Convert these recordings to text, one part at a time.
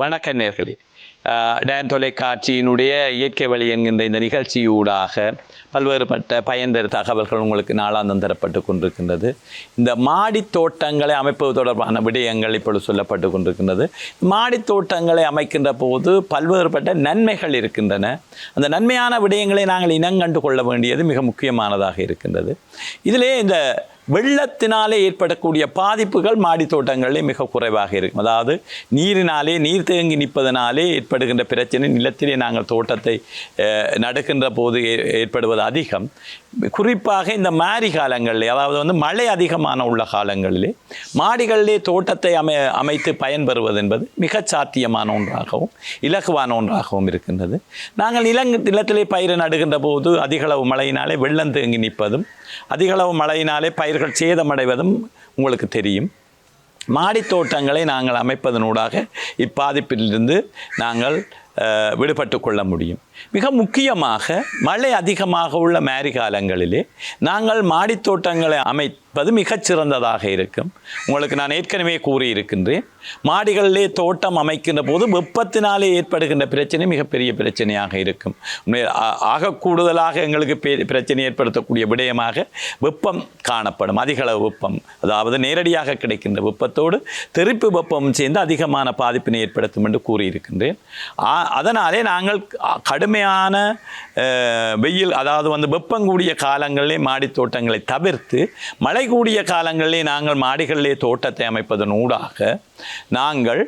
வணக்க நேர்களே. டேன் தொலைக்காட்சியினுடைய இயற்கை வழி என்கின்ற இந்த நிகழ்ச்சியூடாக பல்வேறுபட்ட பயன்தரு தகவல்கள் உங்களுக்கு நாளாந்தம் தரப்பட்டு கொண்டிருக்கின்றது. இந்த மாடி தோட்டங்களை அமைப்பது தொடர்பான விடயங்கள் இப்பொழுது சொல்லப்பட்டு கொண்டிருக்கின்றது. மாடி தோட்டங்களை அமைக்கின்ற போது பல்வேறுபட்ட நன்மைகள் இருக்கின்றன. அந்த நன்மையான விடயங்களை நாங்கள் இனங்கண்டு கொள்ள வேண்டியது மிக முக்கியமானதாக இருக்கின்றது. இதிலே இந்த வெள்ளத்தினாலே ஏற்படக்கூடிய பாதிப்புகள் மாடி தோட்டங்களிலே மிக குறைவாக இருக்கும். அதாவது நீரினாலே நீர் தேங்கி நிற்பதனாலே ஏற்படுகின்ற பிரச்சனை நிலத்திலே நாங்கள் தோட்டத்தை நடக்கின்ற நடுக்கின்ற போது ஏ- ஏற்படுவது அதிகம். குறிப்பாக இந்த மாரி காலங்களிலே அதாவது வந்து மழை அதிகமான உள்ள காலங்களிலே மாடிகளிலே தோட்டத்தை அமை அமைத்து பயன்பெறுவது என்பது மிக சாத்தியமான ஒன்றாகவும் இலகுவான ஒன்றாகவும் இருக்கின்றது. நாங்கள் நிலங் நிலத்திலே பயிர் நடுகின்ற போது அதிகளவு மழையினாலே வெள்ளம் தேங்கி நிற்பதும் அதிகளவு மழையினாலே பயிர்கள் சேதமடைவதும் உங்களுக்கு தெரியும். மாடித் தோட்டங்களை நாங்கள் அமைப்பதனூடாக இப்பாதிப்பிலிருந்து நாங்கள் விடுபட்டு கொள்ள முடியும். மிக முக்கியமாக மழை அதிகமாக உள்ள மேரி காலங்களிலே நாங்கள் மாடித்தோட்டங்களை அமைப்பது மிகச் சிறந்ததாக இருக்கும். உங்களுக்கு நான் ஏற்கனவே கூறியிருக்கின்றேன் மாடிகளிலே தோட்டம் அமைக்கின்ற போது வெப்பத்தினாலே ஏற்படுகின்ற பிரச்சனை மிகப்பெரிய பிரச்சனையாக இருக்கும். ஆக கூடுதலாக எங்களுக்கு பிரச்சனை ஏற்படுத்தக்கூடிய விடயமாக வெப்பம் காணப்படும் அதிகளவு வெப்பம் அதாவது நேரடியாக கிடைக்கின்ற வெப்பத்தோடு தெருப்பு வெப்பம் சேர்ந்து அதிகமான பாதிப்பினை ஏற்படுத்தும் என்று கூறியிருக்கின்றேன். அதனாலே நாங்கள் கடும் கடுமையான வெயில் அதாவது வந்து வெப்பம் கூடிய காலங்களிலே மாடித் தோட்டங்களை தவிர்த்து மழை கூடிய காலங்களிலே நாங்கள் மாடிகளிலே தோட்டத்தை அமைப்பதன் ஊடாக நாங்கள்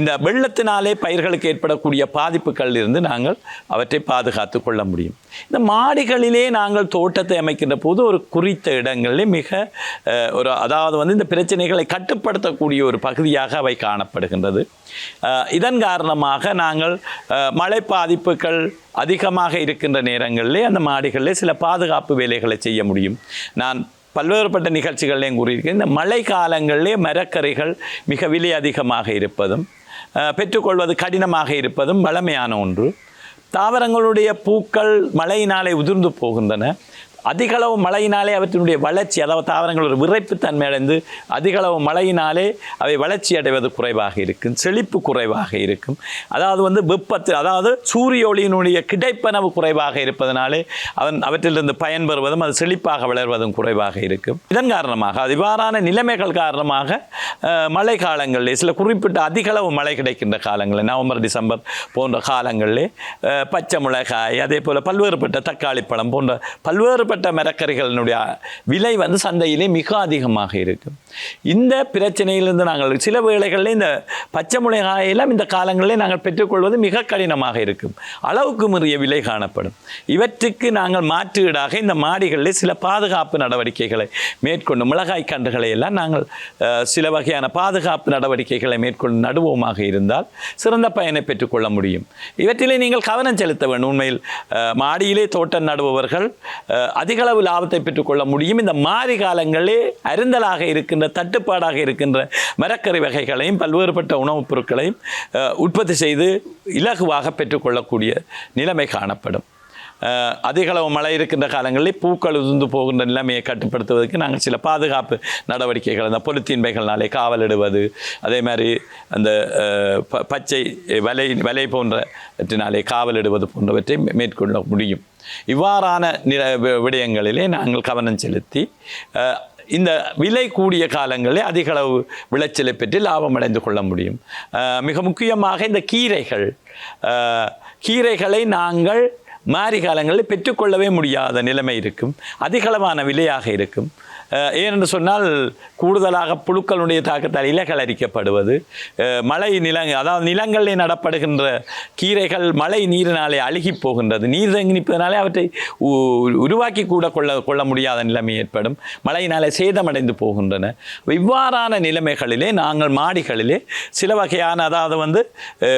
இந்த வெள்ளத்தினாலே பயிர்களுக்கு ஏற்படக்கூடிய பாதிப்புகளில் இருந்து நாங்கள் அவற்றை பாதுகாத்து கொள்ள முடியும். இந்த மாடிகளிலே நாங்கள் தோட்டத்தை அமைக்கின்ற போது ஒரு குறித்த இடங்களிலே மிக ஒரு அதாவது வந்து இந்த பிரச்சனைகளை கட்டுப்படுத்தக்கூடிய ஒரு பகுதியாக அவை காணப்படுகின்றது. இதன் காரணமாக நாங்கள் மழை பாதிப்புகள் அதிகமாக இருக்கின்ற நேரங்களிலே அந்த மாடிகளிலே சில பாதுகாப்பு வேலைகளை செய்ய முடியும். நான் பல்வேறுபட்ட நிகழ்ச்சிகள்லையும் கூறியிருக்கேன் இந்த மழை காலங்களிலே மரக்கறிகள் மிக விலை அதிகமாக இருப்பதும் பெற்றுக்கொள்வது கடினமாக இருப்பதும் வளமையான ஒன்று. தாவரங்களுடைய பூக்கள் மழையினாலே உதிர்ந்து போகின்றன. அதிகளவு மழையினாலே அவற்றினுடைய வளர்ச்சி அதாவது தாவரங்கள் ஒரு விரைப்புத்தன்மை அடைந்து அதிகளவு மழையினாலே அவை வளர்ச்சி அடைவது குறைவாக இருக்கும் செழிப்பு குறைவாக இருக்கும். அதாவது வந்து வெப்பத்தில் அதாவது சூரிய ஒளியினுடைய கிடைப்பனவு குறைவாக இருப்பதனாலே அவன் அவற்றிலிருந்து பயன்பெறுவதும் அது செழிப்பாக வளர்வதும் குறைவாக இருக்கும். இதன் காரணமாக அது இவ்வாறான நிலைமைகள் காரணமாக மழை காலங்களில் சில குறிப்பிட்ட அதிகளவு மழை கிடைக்கின்ற காலங்களில் நவம்பர் டிசம்பர் போன்ற காலங்களில் பச்சை மிளகாய் அதே போல் பல்வேறுபட்ட தக்காளி பழம் போன்ற பல்வேறுபட்ட மரக்கறிகளினுடைய விலை வந்து சந்தையிலே மிக அதிகமாக இருக்கும் இந்த பிரச்சனையிலிருந்து நாங்கள் சில வேளைகளில் இந்த பச்சை மிளகாயெல்லாம் இந்த காலங்களிலே நாங்கள் பெற்றுக்கொள்வது மிக கடினமாக இருக்கும். அளவுக்கு மீறிய விலை காணப்படும். இவற்றுக்கு நாங்கள் மாற்றீடாக இந்த மாடிகளிலே சில பாதுகாப்பு நடவடிக்கைகளை மேற்கொண்டு மிளகாய் கன்றுகளை எல்லாம் நாங்கள் அஹ், சில வகையான பாதுகாப்பு நடவடிக்கைகளை மேற்கொண்டு நடுவோமாக இருந்தால் சிறந்த பயனை பெற்றுக்கொள்ள முடியும். இவற்றிலே நீங்கள் கவனம் செலுத்த வேண்டும். உண்மையில் மாடியிலே தோட்டம் நடுபவர்கள் அதிகளவு லாபத்தை பெற்றுக்கொள்ள முடியும். இந்த மாறி காலங்களில் அருந்தலாக இருக்கின்ற தட்டுப்பாடாக இருக்கின்ற மரக்கறி வகைகளையும் பல்வேறுபட்ட உணவுப் பொருட்களையும் உற்பத்தி செய்து இலகுவாக பெற்றுக்கொள்ளக்கூடிய நிலைமை காணப்படும். அதிகளவு மழை இருக்கின்ற காலங்களில் பூக்கள் உதிர்ந்து போகின்ற நிலைமையை கட்டுப்படுத்துவதற்கு நாங்கள் சில பாதுகாப்பு நடவடிக்கைகள் அந்த பொலித்தீன் காவலிடுவது அதே மாதிரி அந்த ப- பச்சை வலை வலை போன்றவற்றினாலே காவலிடுவது போன்றவற்றை மேற்கொள்ள முடியும். இவ்வாறான நில வி- விடயங்களிலே நாங்கள் கவனம் செலுத்தி இந்த விலை கூடிய காலங்களில் அதிகளவு விளைச்சலை பெற்று லாபம் அடைந்து கொள்ள முடியும். மிக முக்கியமாக இந்த கீரைகள் கீரைகளை நாங்கள் மாரி காலங்களில் பெற்றுக்கொள்ளவே முடியாத நிலைமை இருக்கும். அதிகளவான விலையாக இருக்கும். ஏனென்று சொன்னால் கூடுதலாக புழுக்களுடைய தாக்கத்தால் இலைகள் அரிக்கப்படுவது மழை நிலங்க அதாவது நிலங்களில் நடப்படுகின்ற கீரைகள் மழை நீரினாலே அழுகி போகின்றது. நீர் தேங்கி நிற்பதனாலே அவற்றை உ- உருவாக்கி கூட கொள்ள கொள்ள முடியாத நிலைமை ஏற்படும். மழையினாலே சேதமடைந்து போகின்றன. இவ்வாறான நிலைமைகளிலே நாங்கள் மாடிகளிலே சில வகையான அதாவது வந்து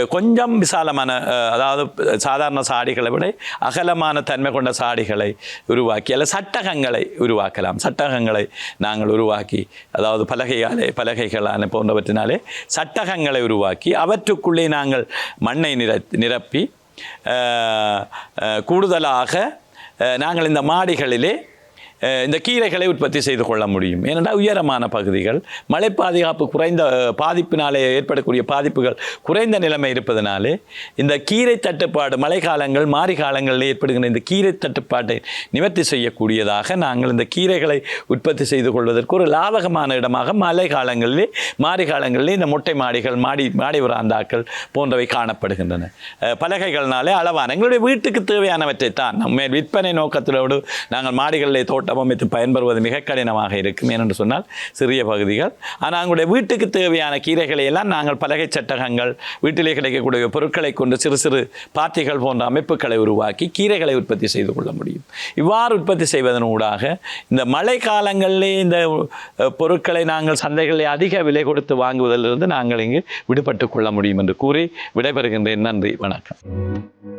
கொஞ்சம் விசாலமான அதாவது சாதாரண சாடிகளை விட அகலமான தன்மை கொண்ட சாடிகளை உருவாக்கி அல்ல சட்டகங்களை உருவாக்கலாம். சட்டகங்களை நாங்கள் உருவாக்கி அதாவது பலகையாலே பலகைகளான போன்றவற்றினாலே சட்டகங்களை உருவாக்கி அவற்றுக்குள்ளே நாங்கள் மண்ணை நிர நிரப்பி கூடுதலாக நாங்கள் இந்த மாடிகளிலே இந்த கீரைகளை உற்பத்தி செய்து கொள்ள முடியும். ஏனென்றால் உயரமான பகுதிகள் மழை பாதுகாப்பு குறைந்த பாதிப்பினாலே ஏற்படக்கூடிய பாதிப்புகள் குறைந்த நிலைமை இருப்பதனாலே இந்த கீரை தட்டுப்பாடு மழை காலங்கள் காலங்களில் ஏற்படுகின்ற இந்த கீரை தட்டுப்பாட்டை நிவர்த்தி செய்யக்கூடியதாக நாங்கள் இந்த கீரைகளை உற்பத்தி செய்து கொள்வதற்கு ஒரு லாபகமான இடமாக மழை காலங்களிலே மாறி காலங்களிலே இந்த மொட்டை மாடிகள் மாடி மாடி உராந்தாக்கள் போன்றவை காணப்படுகின்றன. பலகைகள்னாலே அளவான எங்களுடைய வீட்டுக்கு தேவையானவற்றை தான் நம்ம விற்பனை நோக்கத்திலோடு நாங்கள் மாடிகளிலே தோட்டம் கட்டமைத்து பயன்பெறுவது மிக கடினமாக இருக்கும் ஏனென்று சொன்னால் சிறிய பகுதிகள். ஆனால் அவங்களுடைய வீட்டுக்கு தேவையான கீரைகளை எல்லாம் நாங்கள் பலகை சட்டகங்கள் வீட்டிலே கிடைக்கக்கூடிய பொருட்களை கொண்டு சிறு சிறு பாத்திகள் போன்ற அமைப்புகளை உருவாக்கி கீரைகளை உற்பத்தி செய்து கொள்ள முடியும். இவ்வாறு உற்பத்தி செய்வதன் ஊடாக இந்த மழை காலங்களிலே இந்த பொருட்களை நாங்கள் சந்தைகளில் அதிக விலை கொடுத்து வாங்குவதிலிருந்து நாங்கள் இங்கு விடுபட்டு கொள்ள முடியும் என்று கூறி விடைபெறுகின்றேன். நன்றி வணக்கம்.